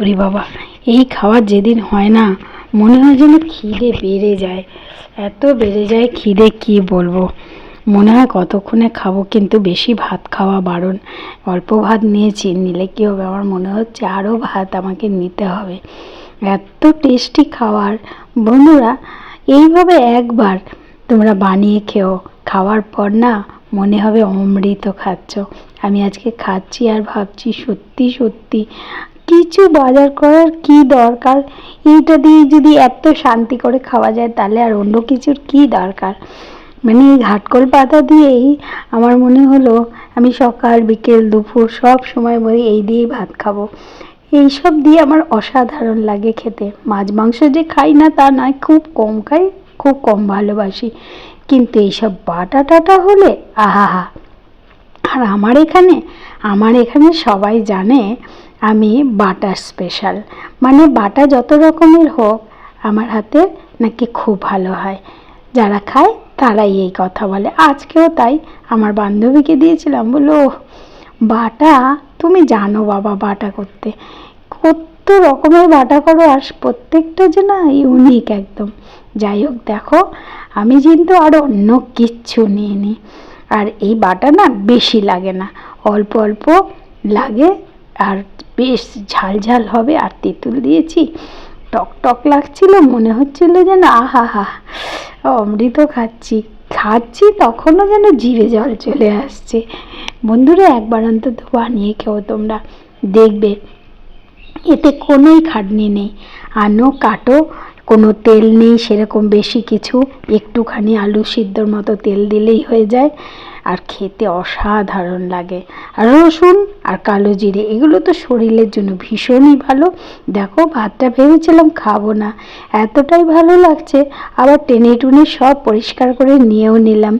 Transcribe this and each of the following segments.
ওরে বাবা, এই খাবার যেদিন হয় না, মনে হয় যেন খিদে বেড়ে যায়। এত বেড়ে যায় খিদে, কি বলব? মনে হয় কতক্ষণে খাব, কিন্তু বেশি ভাত খাওয়া বারণ। অল্প ভাত নিয়েছি, নিলে কি হবে? আমার মনে হচ্ছে আরও ভাত আমাকে নিতে হবে। এত টেস্টি খাওয়ার বন্ধুরা, এইভাবে একবার তোমরা বানিয়ে খেও। খাওয়ার পর না, মনে হবে অমৃত খাচ্ছ। আমি আজকে খাচ্ছি আর ভাবছি সত্যি সত্যি কিছু বাজার করার কি দরকার? এইটা দিয়ে যদি এত শান্তি করে খাওয়া যায়, তাহলে আর অন্য কিছুর কি দরকার? মানে এই ঘাটকল পাতা দিয়েই আমার মনে হলো, আমি সকাল, বিকেল, দুপুর সব সময় বলি এই দিয়েই ভাত খাব। এই সব দিয়ে আমার অসাধারণ লাগে খেতে। মাছ মাংস যে খাই না তা নয়, খুব কম খাই, খুব কম ভালোবাসি। কিন্তু এইসব বাটা টাটা হলে আহা আর আমার এখানে আমার এখানে সবাই জানে আমি বাটা স্পেশাল। মানে বাটা যত রকমের হোক আমার হাতে নাকি খুব ভালো হয়। যারা খায় তারাই এই কথা বলে। আজকেও তাই আমার বান্ধবীকে দিয়েছিলাম বলল "ওহ, বাটা তুমি জানো বাবা বাটা করতে। কত রকমের বাটা করো আর প্রত্যেকটা যে না ইউনিক একদম। যাই হোক দেখো আমি কিন্তু আর অন্য কিচ্ছু নিইনি। আর এই বাটা না বেশি লাগে না। অল্প অল্প লাগে আর বেশ ঝাল ঝাল হবে আর তেঁতুল দিয়েছি। টক টক লাগছিল, মনে হচ্ছিল যেন আহা হা, অমৃত খাচ্ছি। খাচ্ছি তখনও যেন জিভে জল চলে আসছে। বন্ধুরা, একবার অন্তত বানিয়ে খেও তোমরা। দেখবে, এতে কোনোই খাটনি নেই। আনো, কাটো কোনো তেল নেই, সেরকম বেশি কিছু। একটুখানি আলু সিদ্ধর মতো তেল দিলেই হয়ে যায়। আর খেতে অসাধারণ লাগে। আর রসুন আর কালো জিরে, এগুলো তো শরীরের জন্য ভীষণই ভালো। দেখো, ভাতটা ভেবেছিলাম খাব না। এতটাই ভালো লাগছে। আবার টেনে টুনে সব পরিষ্কার করে নিয়েও নিলাম।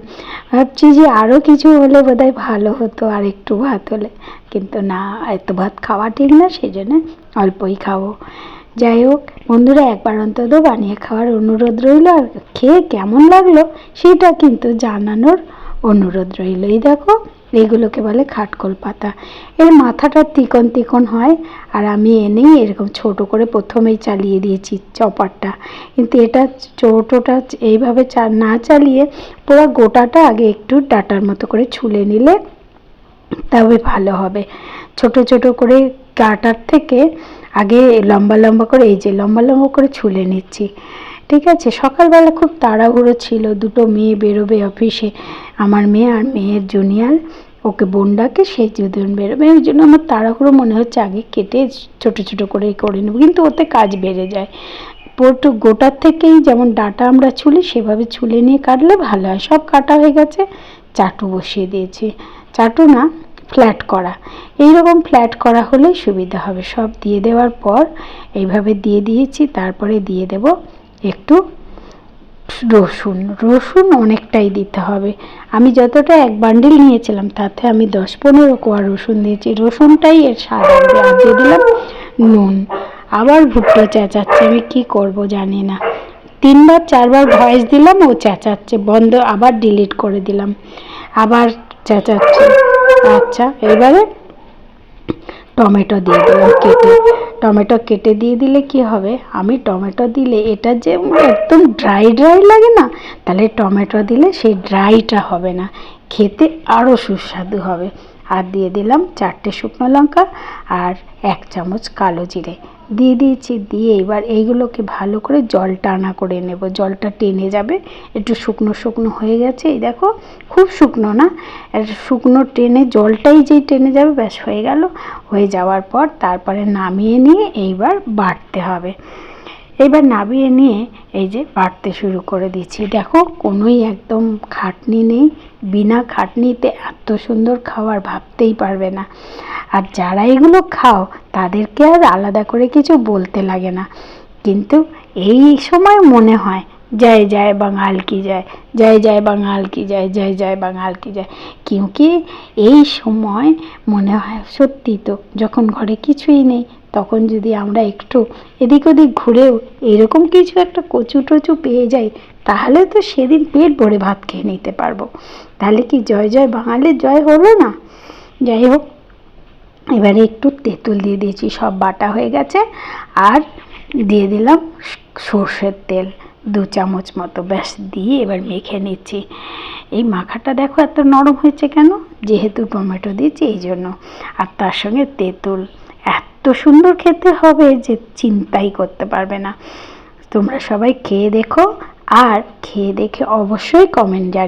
ভাবছি যে আরও কিছু হলে বোধহয় ভালো হতো আর একটু ভাত হলে। কিন্তু না, এত ভাত খাওয়া ঠিক না সেই জন্য অল্পই খাব। যাই হোক, বন্ধুরা, একবার অন্তত বানিয়ে খাওয়ার অনুরোধ রইল, আর খেয়ে কেমন লাগল সেটা কিন্তু জানানোর অনুরোধ রইল। এই দেখো, এগুলোকে বলে খাটকল পাতা। এর মাথাটা তিকন তিকন হয়, আর আমি এনেই এরকম ছোট করে প্রথমেই চালিয়ে দিয়েছি চপারটা। কিন্তু এটা ছোটোটা এইভাবে না চালিয়ে পুরো গোটাটা আগে একটু ডাটার মতো করে ছুলে নিলে তবে ভালো হবে। ছোট ছোট করে কাটার থেকে আগে লম্বা লম্বা করে, এই যে লম্বা লম্বা করে ছুলে নিচ্ছি। ঠিক আছে? সকালবেলা খুব তাড়াহুড়ো ছিল। দুটো মেয়ে বেরোবে অফিসে। আমার মেয়ে আর মেয়ের জুনিয়ার, ওকে বোনডাকে সেই দুজন বেরোবে। ওই জন্য আমার তাড়াহুড়ো মনে হচ্ছে আগে কেটে ছোট ছোট করে করে নেব। কিন্তু ওতে কাজ বেড়ে যায়। পোটো গোটার থেকেই যেমন ডাটা আমরা ছুলি, সেভাবে ছুলে নিয়ে কাটলে ভালো হয়। সব কাটা হয়ে গেছে। চাটু বসিয়ে দিয়েছি। চাটু না ফ্ল্যাট করা। এই রকম ফ্ল্যাট করা হলেই সুবিধা হবে। সব দিয়ে দেওয়ার পর এইভাবে দিয়ে দিয়েছি, তারপরে দিয়ে দেব একটু রসুন। রসুন অনেকটাই দিতে হবে। আমি যতটা এক বান্ডিল নিয়েছিলাম, তাতে আমি দশ পনেরো কোয়া রসুন দিয়েছি। রসুনটাই এর স্বাদ আর দিয়ে দিলাম নুন। আবার ভুট্টো চেঁচাচ্ছে। আমি কি করব জানি না। তিনবার, চারবার ভয়েস দিলাম, ও চেঁচাচ্ছে। বন্ধ, আবার ডিলিট করে দিলাম। আবার চেঁচাচ্ছে। আচ্ছা এবারে টমেটো দিয়ে দিলাম কেটে। টমেটো কেটে দিয়ে দিলে কি হবে? আমি টমেটো দিলে এটা যে একদম ড্রাই ড্রাই লাগে না, তাহলে টমেটো দিলে সেই ড্রাইটা হবে না। খেতে আরও সুস্বাদু হবে। আর দিয়ে দিলাম চারটে শুকনো লঙ্কা আর এক চামচ কালো জিরে। দিয়ে দিয়েছি, দিয়ে এবার এইগুলোকে ভালো করে জল টানা করে নেব। জলটা টেনে যাবে, একটু শুকনো শুকনো হয়ে গেছে। এই দেখো, খুব শুকনো না? শুকনো টেনে, জলটাই যেই টেনে যাবে, ব্যাস হয়ে গেল। হয়ে যাওয়ার পর তারপরে নামিয়ে নিয়ে এইবার বাটতে হবে। এবার নাবিয়ে নিয়ে এই যে বাটতে শুরু করে দিচ্ছি। দেখো, কোনোই একদম খাটনি নেই। বিনা খাটনিতে এত সুন্দর খাবার ভাবতেই পারবে না। আর যারা এগুলো খাও, তাদেরকে আর আলাদা করে কিছু বলতে লাগে না। কিন্তু এই সময় মনে হয় জয় জয় বাঙাল কি যায় জয় জয় বাঙাল কি যায় জয় জয় বাঙাল কি যায় কিউকি এই সময় মনে হয় সত্যি তো, যখন ঘরে কিছুই নেই, তখন যদি আমরা একটু এদিক ওদিক ঘুরেও এরকম কিছু একটা কচু টচু পেয়ে যাই, তাহলে তো সেদিন পেট ভরে ভাত খেয়ে নিতে পারব। তাহলে কি জয় জয় বাঙালির জয় হলো না? যাই হোক, এবারে একটু তেঁতুল দিয়ে দিয়েছি, সব বাটা হয়ে গেছে। আর দিয়ে দিলাম সর্ষের তেল। দু চামচ মতো ব্যাস দিয়ে এবার মেখে নিচ্ছি। এই মাখাটা দেখো এত নরম হয়েছে কেন? যেহেতু টমেটো দিয়েছি, এই জন্য। আর তার সঙ্গে তেঁতুল, এত সুন্দর খেতে হবে যে চিন্তাই করতে পারবে না। তোমরা সবাই খেয়ে দেখো, আর খেয়ে দেখে অবশ্যই কমেন্ট জানি